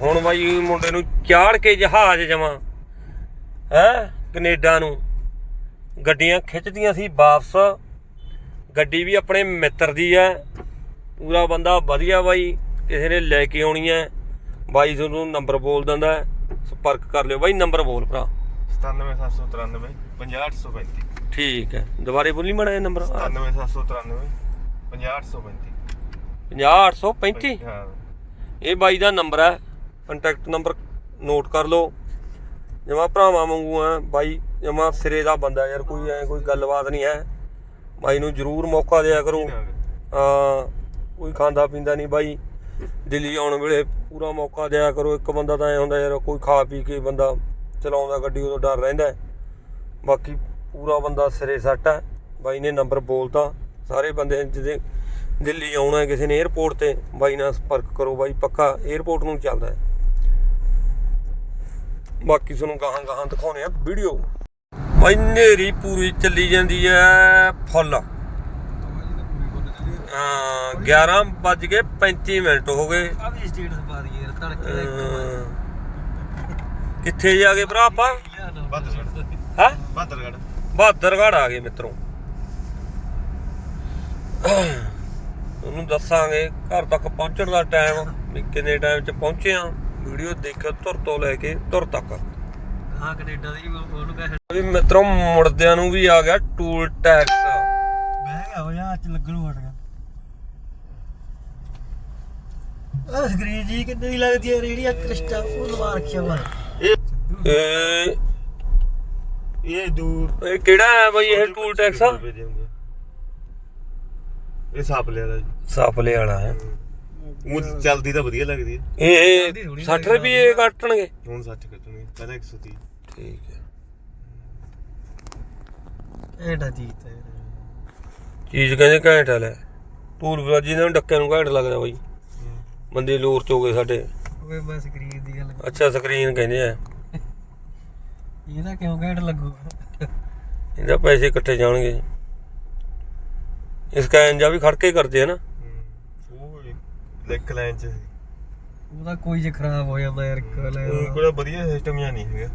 ਹੁਣ ਬਾਈ ਮੁੰਡੇ ਨੂੰ ਚਾੜ ਕੇ ਜਹਾਜ਼ ਜਮਾ ਹੈ ਕੈਨੇਡਾ ਨੂੰ। ਗੱਡੀਆਂ ਖਿੱਚਦੀਆਂ ਸੀ ਵਾਪਸ। ਗੱਡੀ ਵੀ ਆਪਣੇ ਮਿੱਤਰ ਦੀ ਹੈ ਪੂਰਾ ਬੰਦਾ ਵਧੀਆ ਬਾਈ ਕਿਸੇ ਨੇ ਲੈ ਕੇ ਆਉਣੀ ਹੈ ਬਾਈ ਤੁਹਾਨੂੰ ਨੰਬਰ ਬੋਲ ਦਿੰਦਾ ਸੰਪਰਕ ਕਰ ਲਿਓ ਬਾਈ ਨੰਬਰ ਬੋਲ ਭਰਾ। 97793 50835 ਠੀਕ ਹੈ ਦੁਬਾਰੇ ਬੋਲੀ ਮੜਾ ਇਹ ਨੰਬਰ। 97793 50835 50835 ਹਾਂ। ਇਹ ਬਾਈ ਦਾ ਨੰਬਰ ਹੈ ਕੰਟੈਕਟ ਨੰਬਰ ਨੋਟ ਕਰ ਲਓ। ਜਮਾ ਭਰਾਵਾਂ ਵਾਂਗੂ ਆ ਬਾਈ ਜਮਾ ਸਿਰੇ ਦਾ ਬੰਦਾ ਯਾਰ ਕੋਈ ਐ ਕੋਈ ਗੱਲਬਾਤ ਨਹੀਂ ਹੈ ਬਾਈ ਨੂੰ ਜ਼ਰੂਰ ਮੌਕਾ ਦਿਆ ਕਰੋ। ਆ ਕੋਈ ਖਾਂਦਾ ਪੀਂਦਾ ਨਹੀਂ ਬਾਈ। ਦਿੱਲੀ ਆਉਣ ਵੇਲੇ ਪੂਰਾ ਮੌਕਾ ਦਿਆ ਕਰੋ। ਇੱਕ ਬੰਦਾ ਤਾਂ ਐ ਹੁੰਦਾ ਯਾਰ ਕੋਈ ਖਾ ਪੀ ਕੇ ਬੰਦਾ ਚਲਾਉਂਦਾ ਗੱਡੀ ਉਦੋਂ ਡਰ ਰਹਿੰਦਾ। ਬਾਕੀ ਪੂਰਾ ਬੰਦਾ ਸਿਰੇ ਸੱਟ ਹੈ ਬਾਈ ਨੇ ਨੰਬਰ ਬੋਲਤਾ। ਸਾਰੇ ਬੰਦੇ ਜਿਹਦੇ ਦਿੱਲੀ ਆਉਣਾ ਕਿਸੇ ਨੇ 에어ਪੋਰਟ ਤੇ ਬਾਈ ਨਾਲ ਸੰਪਰਕ ਕਰੋ ਬਾਈ ਪੱਕਾ 에어ਪੋਰਟ ਨੂੰ ਚੱਲਦਾ ਬਾਕੀ ਤੁਹਾਨੂੰ ਗਾਹਾਂ ਗਾਹਾਂ ਦਿਖਾਉਣੇ ਆ ਵੀਡੀਓ ਬਾਈ ਨੇਰੀ ਪੂਰੀ ਚੱਲੀ ਜਾਂਦੀ ਹੈ ਫੁੱਲ। ਹਾਂ 11 ਵੱਜ ਕੇ 35 ਮਿੰਟ ਹੋ ਗਏ। ਆ ਵੀ ਸਟੇਟਸ ਪਾ ਦਈਏ ਯਾਰ ਤੜਕੇ ਦਾ ਇੱਕ ਅਮ, ਕਿੱਥੇ ਜਾ ਗਏ ਭਰਾ ਆਪਾਂ? ਹੈ? ਬਹਾਦਰਗੜ੍ਹ ਆ ਗਏ ਮਿੱਤਰੋ। ਤੁਹਾਨੂੰ ਦੱਸਾਂਗੇ ਘਰ ਤੱਕ ਪਹੁੰਚਣ ਦਾ ਟਾਈਮ ਵੀ ਕਿੰਨੇ ਟਾਈਮ 'ਚ ਪਹੁੰਚੇ ਆ ਵੀਡੀਓ ਦੇਖੋ ਧੁਰ ਤੋਂ ਲੈ ਕੇ ਧੁਰ ਤੱਕ। ਹਾਂ ਕੈਨੇਡਾ ਦੀ ਉਹ- ਉਹਨੂੰ ਕਹੇ ਵੀ ਮਿੱਤਰੋ ਮੁੜਦਿਆਂ ਨੂੰ ਵੀ ਆ ਗਿਆ ਟੂਲ ਟੈਕਸ। ਬਹਿ ਗਿਆ ਹੋ ਜਾ ਅੱਜ ਲੱਗਣ ਹਟ ਗਿਆ। ਆ ਸਕਰੀਨ ਜੀ ਕਿੰਨੇ ਦੀ ਲੱਗਦੀ ਹੈ ਜਿਹੜੀ ਆ ਕ੍ਰਿਸਟਾ ਉਹ ਲਵਾ ਰੱਖਿਆ ਵਾ। ਇਹ ਇਹ ਇਹ ਦੂਰ ਇਹ ਕਿਹੜਾ ਹੈ ਬਈ ਇਹ ਟੂਲ ਟੈਕਸ ਇਹ ਸਾਪ ਲਿਆ ਦਾ ਜੀ ਸਾਪਲੇ ਵਾਲਾ ਹੈ। ਉਹ ਚੱਲਦੀ ਤਾਂ ਵਧੀਆ ਲੱਗਦੀ ਹੈ। ਇਹ 60 ਰੁਪਏ ਕੱਟਣਗੇ। ਹੁਣ 60 ਕੱਟਣੇ ਪਹਿਲਾਂ 130 ਠੀਕ ਹੈ। ਐਡਾ ਜੀਤ ਹੈ ਚੀਜ਼ ਕਹਿੰਦੇ ਘੈਂਟ ਲੈ। ਟੂਲ ਬਾਜੀ ਨੇ ਡੱਕਿਆਂ ਨੂੰ ਘੈਂਟ ਲੱਗਦਾ ਬਈ। ਬੰਦੇ ਲੋਰ ਚ ਹੋ ਗਏ ਸਾਡੇ। ਓਏ ਮੈਂ ਸਕਰੀਨ ਦੀ ਗੱਲ ਅੱਛਾ ਸਕਰੀਨ ਕਹਿੰਦੇ ਆ। ਇਹਦਾ ਕਿਉਂ ਘੈਂਟ ਲੱਗੂ? ਇਹਦਾ ਪੈਸੇ ਇਕੱਠੇ ਜਾਣਗੇ। ਇਸ ਕੈਨ ਜਾ ਵੀ ਖੜਕੇ ਕਰਦੇ ਆ ਨਾ। ਲੈਕ ਲਾਈਨ ਚ। ਉਹਦਾ ਕੋਈ ਜੇ ਖਰਾਬ ਹੋ ਜਾਂਦਾ ਯਾਰ ਉਹ ਕੋਈ ਵਧੀਆ ਸਿਸਟਮ ਜਾਂ ਨਹੀਂ ਹੈਗਾ।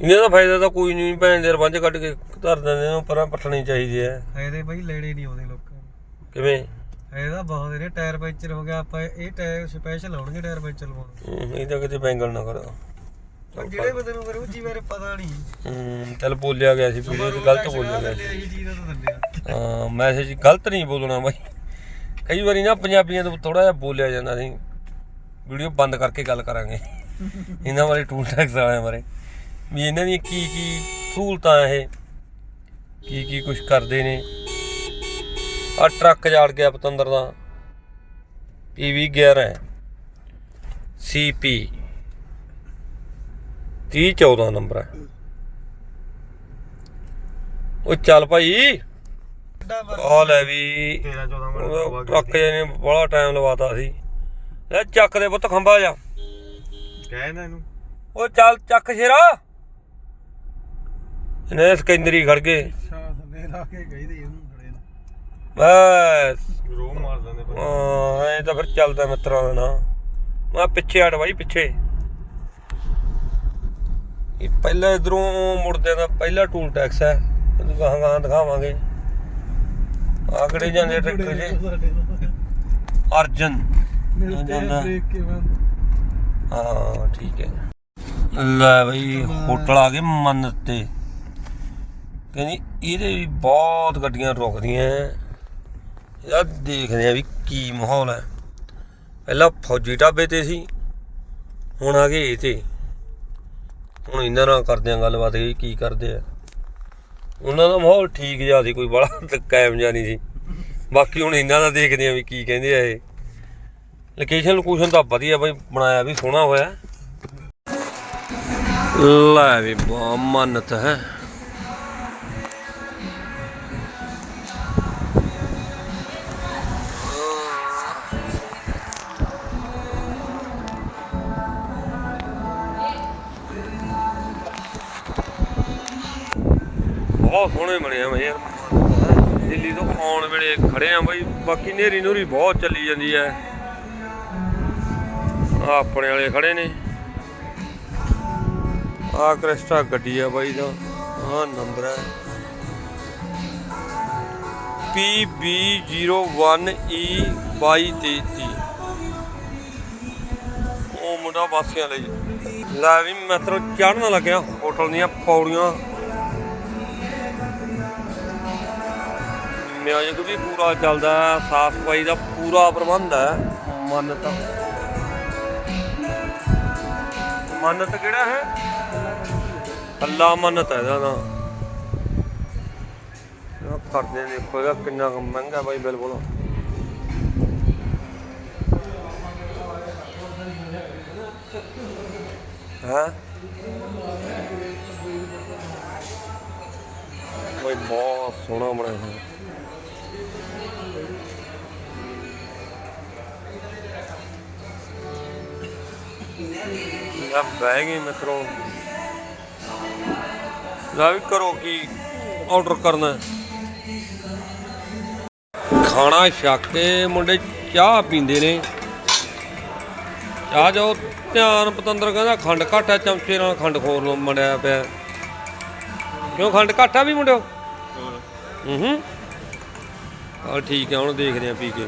ਇਹਨਾਂ ਦਾ ਫਾਇਦਾ ਤਾਂ ਕੋਈ ਨਹੀਂ ਭੈਣ ਦੇ ਰਵੰਜ ਕੱਢ ਕੇ ਧਰ ਦਿੰਦੇ ਨੇ ਪਰਾਂ ਪੱਟਣੀ ਚਾਹੀਦੀ ਹੈ ਫਾਇਦੇ ਬਈ ਲੈਣੇ ਨਹੀਂ ਆਉਂਦੇ ਲੋਕਾਂ ਨੂੰ। ਕਿਵੇਂ? ਫਾਇਦਾ ਬਹੁਤ ਇਹਨੇ ਟਾਇਰ ਪੈਂਚਰ ਹੋ ਗਿਆ ਆਪਾਂ ਇਹ ਟਾਇਰ ਸਪੈਸ਼ਲ ਆਉਣਗੇ ਟਾਇਰ ਪੈਂਚਰ ਲਵਾਉਣ। ਹੂੰ, ਇਹਦਾ ਕਿਤੇ ਬੈਂਗਲ ਨਾ ਕਰੋ। ਪਰ ਜਿਹੜੇ ਬੰਦੇ ਨੂੰ ਕਰੂ ਜੀ ਮੇਰੇ ਪਤਾ ਨਹੀਂ। ਹੂੰ ਚੱਲ ਬੋਲਿਆ ਗਿਆ ਸੀ ਵੀਡੀਓ 'ਚ ਗਲਤ ਬੋਲਿਆ ਗਿਆ ਸੀ। ਇਹ ਚੀਜ਼ ਦਾ ਤਾਂ ਦਿੰਦੇ ਆ। ਹਾਂ ਮੈਸੇਜ ਗਲਤ ਨਹੀਂ ਬੋਲਣਾ ਬਾਈ। ਕਈ ਵਾਰੀ ਨਾ ਪੰਜਾਬੀਆਂ ਤੋਂ ਥੋੜਾ ਜਿਹਾ ਬੋਲਿਆ ਜਾਂਦਾ ਸੀ, ਵੀਡੀਓ ਬੰਦ ਕਰਕੇ ਗੱਲ ਕਰਾਂਗੇ। ਇਹਨਾਂ ਬਾਰੇ ਟੂਲ ਟੈਕਸ ਵਾਲਿਆਂ ਬਾਰੇ। ਵੀ ਇਹਨਾਂ ਦੀਆਂ ਕੀ ਕੀ ਸਹੂਲਤਾਂ ਇਹ, ਕੀ ਕੀ ਕੁਝ ਕਰਦੇ ਨੇ। ਆ ਟਰੱਕ ਜਾੜ ਗਿਆ ਪਤੰਦਰ ਦਾ ਪੀਵੀ 11 ਹੈ ਸੀਪੀ 30 14 ਨੰਬਰ ਹੈ ਉਹ ਚੱਲ ਭਾਈ। ਵਾ- ਆ ਲੈ ਵੀ 13 14 ਮਿੰਟ ਉਹਦਾ ਹਵਾ ਟਰੱਕ ਨੇ ਬੜਾ ਟਾਈਮ ਲਵਾਤਾ ਸੀ। ਲੈ ਚੱਕ ਦੇ ਪੁੱਤ ਖੰਭਾ ਜਾ ਕਹਿ ਨਾ ਇਹਨੂੰ। ਉਹ ਚੱਲ ਚੱਕ ਸ਼ੇਰਾ। ਇਹਨੇ ਸਕੈਂਦਰੀ ਖੜ ਗਏ। ਸ਼ਾਹ ਥੱਲੇ ਲਾ ਕੇ ਗਈ ਦੀ ਉਹਨੂੰ ਖੜੇ ਨੂੰ। ਬਸ। ਰੋਹ ਮਾਰ ਦਿੰਦੇ ਬੰਦੇ। ਹਾਂ ਐ ਤਾਂ ਫਿਰ ਚੱਲਦਾ ਮਿੱਤਰਾਂ ਦਾ ਨਾ। ਮੈਂ ਪਿੱਛੇ ਹਟ ਬਾਈ ਪਿੱਛੇ। ਇਹ ਪਹਿਲਾਂ ਇਧਰੋਂ ਮੁੜਦੇ ਦਾ ਪਹਿਲਾ ਟੂਲ ਟੈਕਸ ਹੈ। ਇਹਨੂੰ ਗਾਹਾਂ ਗਾਹਾਂ ਦਿਖਾਵਾਂਗੇ। ਆਕੜੇ ਜਾਂਦੇ ਟਰੈਕਟਰ ਜੇ। ਅਰਜਨ। ਜਾਂਦਾ ਹਾਂ ਠੀਕ ਹੈ। ਲੈ ਬਈ ਹੋਟਲ ਆ ਗਏ ਮੰਨਤ ਤੇ। ਕਹਿੰਦੀ ਇਹਦੇ ਵੀ ਬਹੁਤ ਗੱਡੀਆਂ ਰੁਕਦੀਆਂ ਯਾਰ ਦੇਖਦੇ ਆ ਵੀ ਕੀ ਮਾਹੌਲ ਹੈ ਪਹਿਲਾਂ ਫੌਜੀ ਢਾਬੇ ਤੇ ਸੀ ਹੁਣ ਆ ਗਏ ਇਹ ਤੇ। ਹੁਣ ਇਹਨਾਂ ਨਾਲ ਕਰਦੇ ਆ ਗੱਲਬਾਤ ਕੀ ਕਰਦੇ ਆ। ਉਹਨਾਂ ਦਾ ਮਾਹੌਲ ਠੀਕ ਜਿਹਾ ਸੀ, ਕੋਈ ਬੜਾ ਕਾਇਮ ਜਿਹਾ ਨਹੀਂ ਸੀ। ਬਾਕੀ ਹੁਣ ਇਹਨਾਂ ਦਾ ਦੇਖਦੇ ਆ ਵੀ ਕੀ ਕਹਿੰਦੇ ਆ ਇਹ। ਲੋਕੇਸ਼ਨ ਲੋਕੇਸ਼ਨ ਤਾਂ ਵਧੀਆ ਬਈ, ਬਣਾਇਆ ਵੀ ਸੋਹਣਾ ਹੋਇਆ। ਲੈ ਵੀ ਬਾ, ਮੰਨਤ ਹੈ। ਬਹੁਤ ਸੋਹਣੇ ਬਣੇ ਆ ਬਈ ਯਾਰ। ਦਿੱਲੀ ਤੋਂ ਆਉਣ ਵੇਲੇ ਖੜੇ ਆ ਬਈ। ਬਾਕੀ ਨੇਰੀ ਨੂਰੀ ਬਹੁਤ ਚੱਲੀ ਜਾਂਦੀ ਹੈ ਆ ਆਪਣੇ ਵਾਲੇ ਖੜੇ ਨੇ। ਆ ਕ੍ਰਿਸਟਾ ਗੱਡੀ ਆ ਬਾਈ ਦਾ ਆ ਨੰਬਰ ਹੈ PB01E2233 ਉਹ ਮੁੰਡਾ ਵਾਸੀਆਂ ਲਈ। ਲੈ ਵੀ ਮਿੱਤਰੋ ਚੜਨ ਲੱਗਿਆ। ਹੋਟਲ ਦੀਆਂ ਪੌੜੀਆਂ। ਮਿਊਜ਼ਿਕ ਵੀ ਪੂਰਾ ਚੱਲਦਾ ਸਾਫ਼ ਸਫ਼ਾਈ ਦਾ ਪੂਰਾ ਪ੍ਰਬੰਧ ਹੈ। ਮੰਨਤ। ਮੰਨਤ ਕਿਹੜਾ ਹੈ? ਅੱਲਾ ਮੰਨਤ ਹੈ ਇਹਦਾ ਨਾਮ ਕਰਦੇ ਨੇ ਦੇਖੋ ਇਹਦਾ ਕਿੰਨਾ ਮਹਿੰਗਾ ਬਾਈ ਬਿਲਕੁਲ। ਹੈ? ਬਈ ਬਹੁਤ ਸੋਹਣਾ ਬਣਿਆ ਹੋਇਆ। ਯਾ ਬਹਿ ਗਏ ਮਿੱਤਰੋ। ਲੈ ਵੀ ਕਰੋ ਕੀ ਆਰਡਰ ਕਰਨਾ? ਖਾਣਾ ਛੱਕ ਕੇ ਮੁੰਡੇ ਚਾਹ ਪੀਂਦੇ ਨੇ। ਚਾਹ ਜੋ ਧਿਆਨ ਪਤੰਦਰ ਕਹਿੰਦਾ ਖੰਡ ਘੱਟ ਚਮਚੇ ਨਾਲ ਖੰਡ ਖੋਰ ਲੋ ਮੜਿਆ ਪਿਆ। ਕਿਉਂ ਖੰਡ ਘੱਟ ਆ ਵੀ ਮੁੰਡਿਓ? ਹੂੰ। ਹੂੰ ਹਾਂ। ਠੀਕ ਹੈ ਹੁਣ ਦੇਖਦੇ ਆ ਪੀ ਕੇ।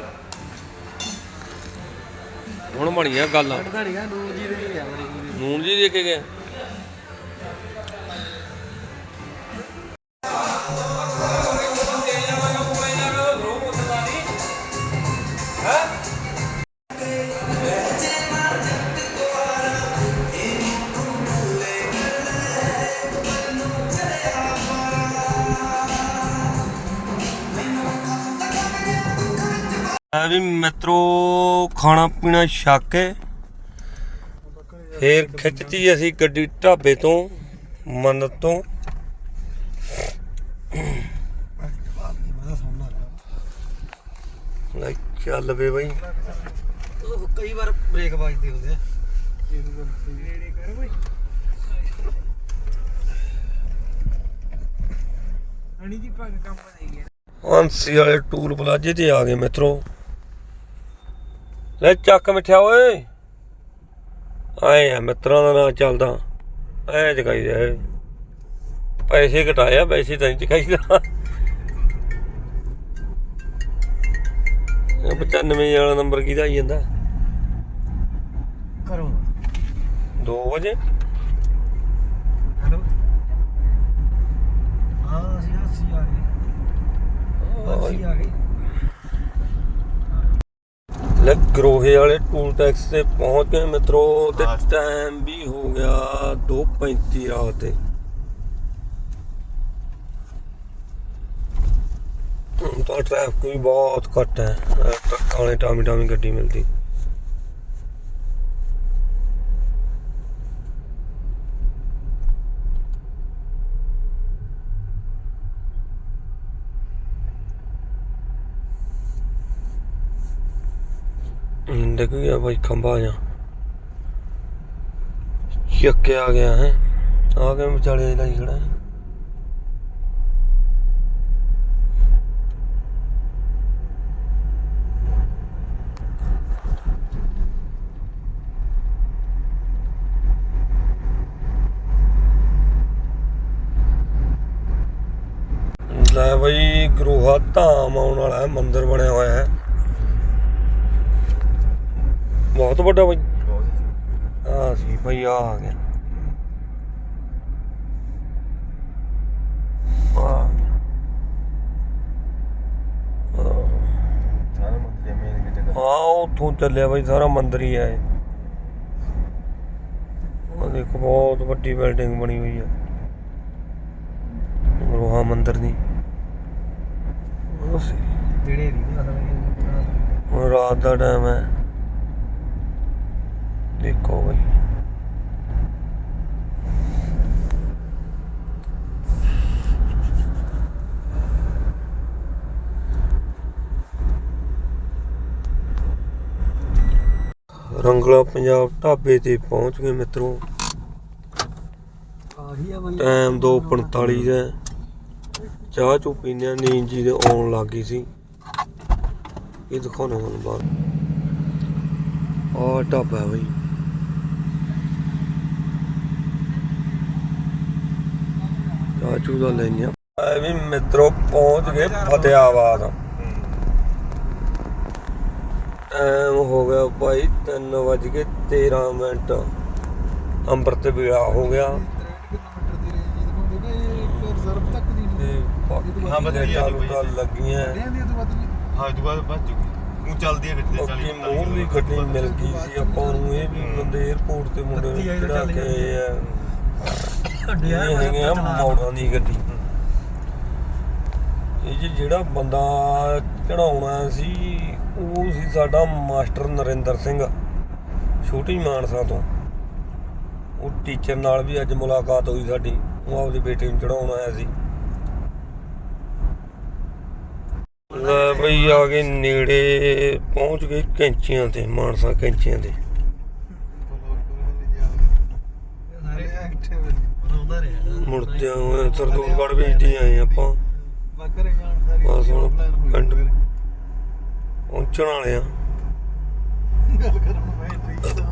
ਹੁਣ ਬਣੀਆਂ ਗੱਲਾਂ। ਕੱਢਦਾ ਨਹੀਂਗਾ ਜੀ ਦੇ ਵੀ ਆ ਬੜੀ। ਪੂਰੀ ਨੂਨ ਜੀ ਦੇ ਕੇ ਗਏ ਆ ਵੀ ਮਿੱਤਰੋ ਖਾਣਾ ਪੀਣਾ ਛੱਕ ਕੇ ਫੇਰ ਖਿੱਚਤੀ ਅਸੀਂ ਗੱਡੀ ਢਾਬੇ ਤੋਂ ਮੰਨਤ ਤੋਂ। ਲੈ ਚੱਲ ਵੇ ਬਈ। ਉਹ ਕਈ ਵਾਰ ਬ੍ਰੇਕ ਵੱਜਦੇ ਹੁੰਦੇ ਆ। ਨੇੜੇ ਕਰ ਬਈ ਅਣੀ ਦੀ ਪੱਗ ਕੰਮ ਨਹੀਂ ਗਿਆ ਹਾਂਸੀ ਵਾਲੇ ਟੂਲ ਪਲਾਜੇ ਤੇ ਆ ਗਏ ਮਿੱਤਰੋ। ਲੈ ਚੱਕ ਮਿੱਠਿਆ ਓਏ। ਆਏ ਆ ਮਿੱਤਰਾਂ ਦਾ ਨਾਂ ਚੱਲਦਾ। ਐ ਜਗਾਈ ਦੇ ਪੈਸੇ ਘਟਾਇਆ ਵੈਸੇ ਤਾਂ ਨਹੀਂ ਇਹ 95 ਵਾਲਾ ਨੰਬਰ ਕਿਹਦਾ ਆਈ ਜਾਂਦਾ? ਕਰੋ। 2 ਵਜੇ? ਹੈਲੋ। ਹਾਂ ਅਸੀਂ ਅਸੀਂ ਆ ਗਏ। ਅਸੀਂ ਆ ਗਏ। ਲੈ ਗਰੋਹੇ ਵਾਲੇ ਟੂਲ ਟੈਕਸ ਤੇ ਪਹੁੰਚ ਗਏ ਮਿੱਤਰੋ ਤੇ ਹਾਂ। ਟਾਈਮ ਵੀ ਹੋ ਗਿਆ 2:35 ਰਾਤ ਤੇ ਹੁਣ ਤਾਂ ਟ੍ਰੈਫਿਕ ਵੀ ਬਹੁਤ ਘੱਟ ਹੈ ਅਹ ਟਰੱਕਾਂ ਵਾਲੇ ਟਾਮੀ ਟਾਮੀ ਗੱਡੀ ਮਿਲਦੀ ਹਮ, ਦੇਖ ਗਿਆ ਭਾਈ ਖੰਭਾ ਜਾ ਚੱਕ ਕੇ ਆ ਗਿਆ ਹੈ। ਆ ਕੇ ਵਿਚਾਲੇ ਲਾਈ ਖੜਾ ਲੈ ਬਈ ਗਰੋਹਾ ਧਾਮ ਆਉਣ ਵਾਲਾ ਹੈ ਮੰਦਿਰ ਬਣਿਆ ਹੋਇਆ ਹੈ। ਬਹੁਤ ਵੱਡਾ ਬਈ। ਆ ਸੀ ਭਈ ਆ ਆ ਗਿਆ। ਆ। ਆ ਆ ਉਥੋਂ ਚੱਲਿਆ ਬਈ ਸਾਰਾ ਮੰਦਿਰ ਹੀ ਹੈ। ਉਹ ਦੇਖੋ ਬਹੁਤ ਵੱਡੀ ਬਿਲਡਿੰਗ ਬਣੀ ਹੋਈ ਹੈ ਰੋਹਾ ਮੰਦਿਰ ਦੀ। ਜਿਹੜੇ ਰਾਤ ਦਾ ਟਾਈਮ ਹੈ। ਦੇਖੋ ਬਈ। ਰੰਗਲਾ ਪੰਜਾਬ ਢਾਬੇ ਤੇ ਪਹੁੰਚ ਗਏ ਮਿੱਤਰੋ। ਆ ਗਈ ਆ ਬਈ। ਟਾਈਮ 2:45 ਦਾ। ਚਾਹ ਚੂ ਪੀਨੇ ਆ ਨੀਂਦ ਜੀ ਦੇ ਆਉਣ ਲੱਗ ਗਈ ਸੀ। ਇਹ ਦਿਖਾਉਣਾ ਹੁਣ ਬਾਅਦ ਆ ਢਾਬਾ ਬਈ। ਆਜੂ ਦਾ ਲੈਨੇ ਆ ਐ ਵੀ ਮਿੱਤਰੋ ਪਹੁੰਚ ਗਏ ਫਤਿਆਬਾਦ। ਐਮ ਹੋ ਗਿਆ ਭਾਈ 3 ਵਜ ਕੇ 13 ਮਿੰਟ। ਅੰਮ੍ਰਿਤ ਵੇਲਾ ਹੋ ਗਿਆ। 63 ਕਿਲੋਮੀਟਰ ਦੀ ਰੇਂਜ ਜਿਹਨੂੰ ਕਹਿੰਦੇ ਇੱਕ ਰਿਜ਼ਰਵ ਤੱਕ ਦੀ ਤੇ ਹਾਂ, ਵਧੀਆ। ਗੱਲ ਲੱਗੀਆਂ ਹਰਿਆਣੇ ਦੀ ਤੋਂ ਵੱਧ ਨਹੀਂ। ਹਾਂ ਇਹ ਤੋਂ ਬਾਅਦ ਵੱਜ ਜੂਗੀ। ਉਹ ਚੱਲਦੀ ਹੈ ਗੱਡੀ ਬਾਕੀ ਮੂੰਹ ਵੀ ਗੱਡੀ ਮਿਲ ਗਈ ਸੀ ਆਪਾਂ ਨੂੰ। ਇਹ ਵੀ ਬੰਦੇ 에어ਪੋਰਟ ਤੇ ਮੁੰਡੇ ਨੂੰ ਚੜਾ ਕੇ ਆਏ ਆ ਇਹ ਹੈਗੇ ਆ ਮੌੜਾਂ ਦੀ ਗੱਡੀ। ਇਹ ਜੀ ਜਿਹੜਾ ਬੰਦਾ ਚੜਾਉਣਾ ਸੀ ਉਹ ਸੀ ਸਾਡਾ ਮਾਸਟਰ ਨਰਿੰਦਰ ਸਿੰਘ ਛੋਟੀ ਮਾਨਸਾ ਤੋਂ। ਉਹ ਟੀਚਰ ਨਾਲ ਵੀ ਅੱਜ ਮੁਲਾਕਾਤ ਹੋਈ ਸਾਡੀ ਉਹ ਆਪਦੇ ਬੇਟੇ ਨੂੰ ਚੜਾਉਣ ਆਇਆ ਸੀ। ਲੈ ਬਈ ਆ ਗਏ ਨੇੜੇ ਪਹੁੰਚ ਗਏ ਕੈਂਚੀਆਂ ਤੇ ਮਾਨਸਾ ਕੈਂਚੀਆਂ ਤੇ। ਸਾਰੇ ਐਕਟਿਵ ਬਣਾਉਂਦਾ ਰਿਹਾ ਮੁੜਦੇ ਹੋਏ ਸਰਦੂਲਗੜ੍ਹ ਵੇਚਦੇ ਆਏ ਆਪਾਂ। ਬੱਕਰੇ ਜਾਣ ਸਾਰੀ ਬਸ ਹੁਣ ਪਿੰਡ। ਪਹੁੰਚਣ ਵਾਲੇ ਆ। ਗੱਲ ਕਰਨ